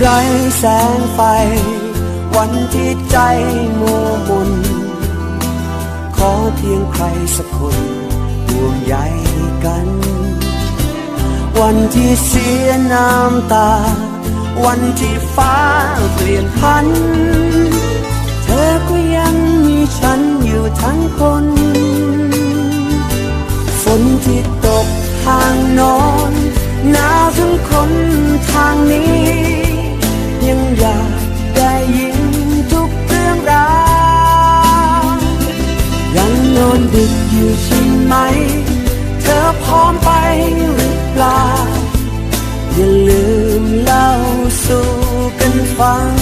ไร้แสงไฟ วันที่ใจมัวมนขอเพียงใครสักคนห่วงใยกัน วันที่เสียน้ำตา วันที่ฟ้าเปลี่ยนพัน เธอก็ยังมีฉันอยู่ทั้งคนฝนที่ตกทางโนอนหนาวทั้งคนทางนี้ อยากได้ยินทุกเรื่องราวยังนอนดึกอยู่ใช่ไหม เธอพร้อมไปหรือเปล่า อย่าลืมเล่าสู่กันฟัง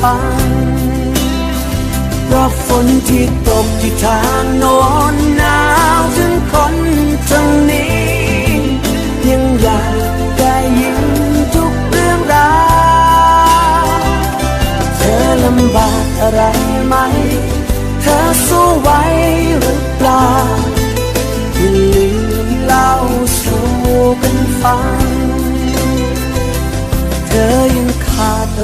ฟังเพราะฝนที่ตกที่ทางโนอนหนาวถึงคนทางนี้ ยังอยากได้ยินทุกเรื่องราวเธอลำบากอะไรไหม เธอสู้ไหวหรือเปล่าอย่าลืมเล่าสู่กันฟัง